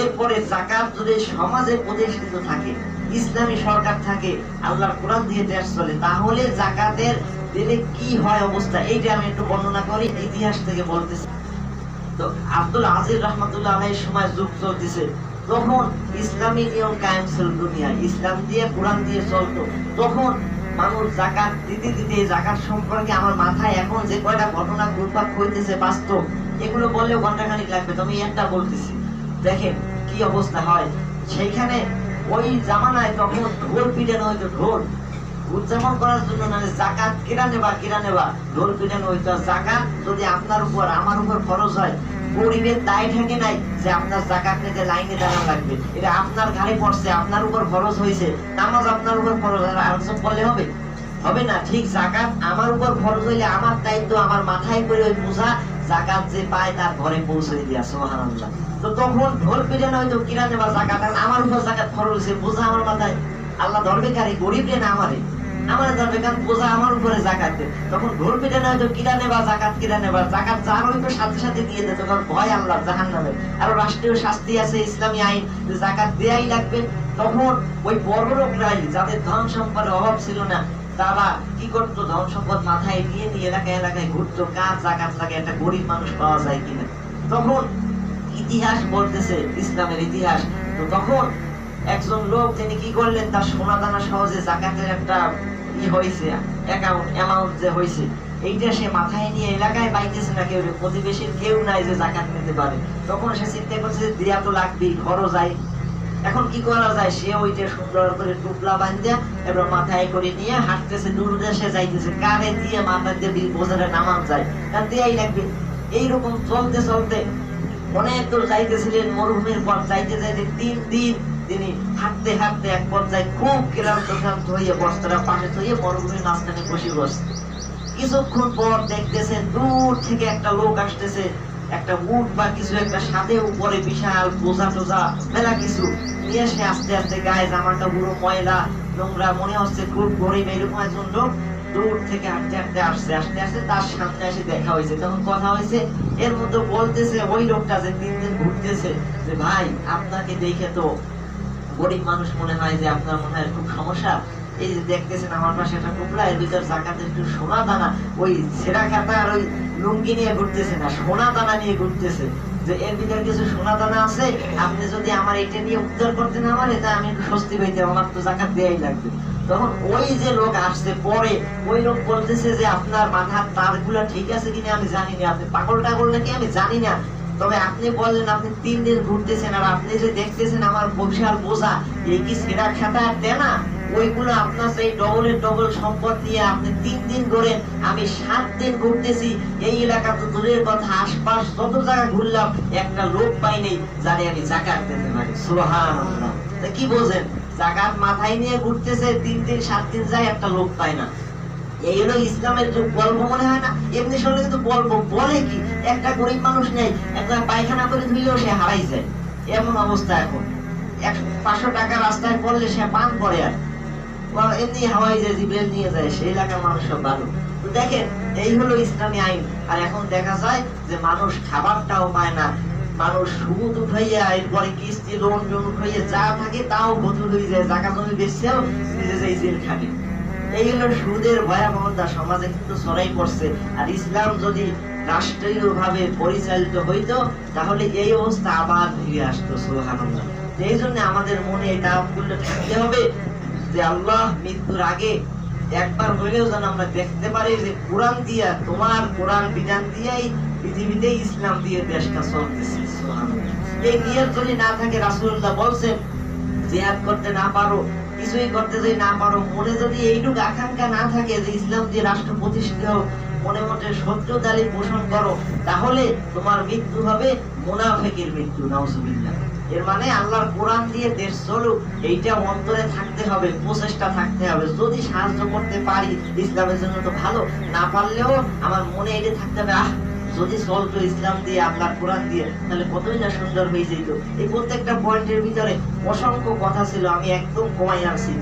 এরপরে জাকাত যদি সমাজে প্রতিষ্ঠিত থাকে, ইসলামী সরকার থাকে, আল্লাহর কোরআন দিয়ে দেশ চলে, তাহলে জাকাতের দিলে কি হয় অবস্থা? এইটা আমি একটু বর্ণনা করি, ইতিহাস থেকে বলতেছি। তো আব্দুল আজিজ রহমতুল্লাহ আলাইহির সময় যুগ চলতেছে। তখন ইসলামী নিয়ম কায়েম ছিল দুনিয়ায়। ইসলাম দিয়ে কোরআন দিয়ে চলতো। তখন মানুষ জাকাত দিতে দিতে জাকাত সম্পর্কে আমার মাথায় এখন যে কয়টা ঘটনা ঘুরপাক হইতেছে বাস্তব, এগুলো বললেও ঘন্টাখানিক লাগবে। তো আমি একটা বলতেছি। দেখেন কি অবস্থা হয়। সেইখানে ওই জামানায় তখন ঢোল পিটানো হইতো, ঢোল। উদযাপন করার জন্য মানে জাকাত কিরা নেবা কিরা নেবা? ঢোল পিটানো হইতো। জাকাত যদি আপনার উপর, আমার উপর খরচ হয় গরিবের দায় নাই যে আপনার জাকাত নিতে, লাইনে দাঁড়ানো লাগবে। এটা আপনার ঘাড়ে পড়ছে, আপনার উপর খরচ হয়েছে নামাজ আপনার উপর খরচ আর সব বললে হবে? হবে না, ঠিক জাকাত আমার উপর খরচ হইলে আমার দায়িত্ব আমার মাথায় করে ওই বোঝা জাকাত যে পায় তার ঘরে পৌঁছে দিয়া, সুবহানাল্লাহ। তো তখন ঢোল পিটানো হয়তো কিরা নেবা জাকাত আমার উপর জাকাত খরচ হয়েছে, বোঝা আমার মাথায়। আল্লাহ ধরবে কারে গরিব রে না আমারে। আমার ধরবে কারণ বোঝা আমার উপরে জাকাত। তখন ঢোল পিটানো হয়তো কিরা নেবা জাকাত কিরা নেবা জাকাত যার সাথে সাথে দিয়ে ভয় আল্লাহ জাহান নামে আর রাষ্ট্রীয় শাস্তি আছে, ইসলামী আইন জাকাত দেয়াই লাগবে। তখন ওই বড় লোকরাই যাদের ধন সম্পদের অভাব ছিল না তারা কি করতো ধন সম্পদ মাথায় নিয়ে নিয়ে এলাকায় এলাকায় ঘুরতো কার জাকাত লাগে একটা গরিব মানুষ পাওয়া যায় কিনা? তখন ইতিহাস বলতেছে, ইসলামের ইতিহাস। তো তখন একজন লোক, তিনি কি করলেন? তার সোনা দানা সহজে জাকাতের একটা ই হয়েছে অ্যাকাউন্ট অ্যামাউন্ট যে হয়েছে, এইটা সে মাথায় নিয়ে এলাকায় পাইতেছে না কেউ। প্রতিবেশীর কেউ নাই যে জাকাত নিতে পারে। তখন সে চিন্তা করছে দেয়া তো লাগবেই, ঘরও যায় এখন কি করা যায়? সে ওইটা সুন্দর করে টুকলা বান্ধা এবার মাথায় করে নিয়ে হাঁটতেছে দূর দেশে যাইতেছে। কারে দিয়ে মাথা দিয়ে বিল বোঝারে নামান যায়। তার দেয়াই লাগবে। এইরকম চলতে চলতে অনেক দূর যাইতেছিলেন, মরুভূমির পর যাইতে যাইতে তিন দিন তিনি হাঁটতে হাঁটতে এক পর্যায়ে খুব ক্লান্ত ক্লান্ত হয়ে বস্তাটা পাশে থইয়ে মরুভূমির মাঝখানে বসে বসছে। কিছুক্ষণ পর দেখতেছেন দূর থেকে একটা লোক আসতেছে। একটা উট বা কিছু একটা সাথে উপরে বিশাল বোঝা টোজা মেলা কিছু নিয়ে সে আস্তে আস্তে গায়ে জামাটা পুরো ময়লা নোংরা মনে হচ্ছে খুব গরিব এরকম একজন লোক দূর থেকে হাঁটতে হাঁটতে আসছে, আসতে আসতে তার সামনে এসে দেখা হয়েছে। তখন কথা হয়েছে, এর মধ্যে বলতেছে ওই লোকটা যে তিন দিন ঘুরতেছে যে, ভাই, আপনাকে দেখে তো গরিব মানুষ মনে হয় যে আপনার মনে হয় খুব সমস্যা। এই যে দেখতেছেন আমার পাশে একটা টুকরা এর ভিতর জাকাতে একটু সোনা দানা, ওই ছেঁড়া খাতা আর ওই লুঙ্গি নিয়ে ঘুরতেছে না সোনা দানা নিয়ে ঘুরতেছে। যে, এর ভিতরে কিছু সোনা দানা আছে? আপনি যদি আমার এটা নিয়ে উদ্ধার করতে না পারে তা আমি স্বস্তি পাইতে আমার তো জাকাত দেয়াই লাগবে। তখন ওই যে লোক আসছে পরে, ওই লোক বলতেছে যে, আপনার মাথার তারগুলা ঠিক আছে কিনা আমি জানি না, আপনি পাগল টাগল নাকি? আমি জানি না। তবে আপনি বললেন, আপনি তিন দিন ঘুরতেছেন আর আপনি যে দেখতেছেন আমার বিশাল বোঝা এই কি সেরা খাতা আর দেনা ওইগুলো আপনার সেই ডবলের ডবল সম্পদ দিয়ে আপনি তিন দিন করেন আমি সাত দিন ঘুরতেছি। এই এলাকা তো দূরের কথা, আশপাশ যত জায়গা ঘুরলাম, একটা লোক পাই নেই যারে আমি জাকাত দিতে পারি। তা কি বোঝেন? জাকাত মাথায় নিয়ে ঘুরতেছে, তিন দিন, সাত দিন যায় একটা লোক পায় না। এই হলো ইসলামের যুগ গল্প মনে হয় না? এমনি শুনলে কিন্তু গল্প বলে কি? একটা গরিব মানুষ নেই একটা পায়খানা করে ধুইলেও সে হারাই যায় এমন অবস্থা এখন। এক পাঁচশো টাকা রাস্তায় পড়লে সে পান করে আর। এমনি হাওয়াই যায় জিব্রেল নিয়ে যায়, সেই এলাকার মানুষ সব ভালো। দেখেন, এই হলো ইসলামী আইন। আর এখন দেখা যায় যে মানুষ খাবারটাও পায় না। মানুষ সুদ উঠাইয়া এরপরে কিস্তি লোন টোন উঠাইয়া যা থাকে তাও বদল হয়ে যায়। জায়গা জমি বেচছেও নিজে যাই জেল খাটে। এই সুদের ভয়াবহতা, সমাজে কিন্তু ছড়াই পড়ছে আর ইসলাম যদি রাষ্ট্রীয় পরিচালিত হইতো, তাহলে এই অবস্থা আবার ফিরে আসতো, সুবহানাল্লাহ এই জন্য আমাদের মনে এটা থাকতে হবে যে আল্লাহ মৃত্যুর আগে একবার হইলেও যেন আমরা দেখতে পারি যে কোরআন দিয়া, তোমার কোরআন বিধান দিয়াই পৃথিবীতে ইসলাম দিয়ে দেশটা চলতেছে। এই নিয়ত যদি না থাকে, রাসূলুল্লাহ বলছেন, জিহাদ করতে না পারো কিছুই করতে যদি না পারো, মনে যদি এইটুকু আকাঙ্ক্ষা না থাকে যে ইসলাম দিয়ে রাষ্ট্র প্রতিষ্ঠিত হোক, মনে মনে সত্য দালি পোষণ করো, তাহলে তোমার মৃত্যু হবে মুনাফেকের মৃত্যু, নাউজুবিল্লাহ। এর মানে আল্লাহর কোরআন দিয়ে দেশ চলুক, এইটা অন্তরে থাকতে হবে, প্রচেষ্টা থাকতে হবে। যদি সাহায্য করতে পারি ইসলামের জন্য তো ভালো, না পারলেও আমার মনে এটা থাকতে হবে, আহ যদি চলতো ইসলাম দিয়ে আল্লাহর কোরআন দিয়ে, তাহলে কতই না সুন্দর হয়ে যেত। এই প্রত্যেকটা পয়েন্টের ভিতরে অসংখ্য কথা ছিল, আমি একদম কমাই আনছি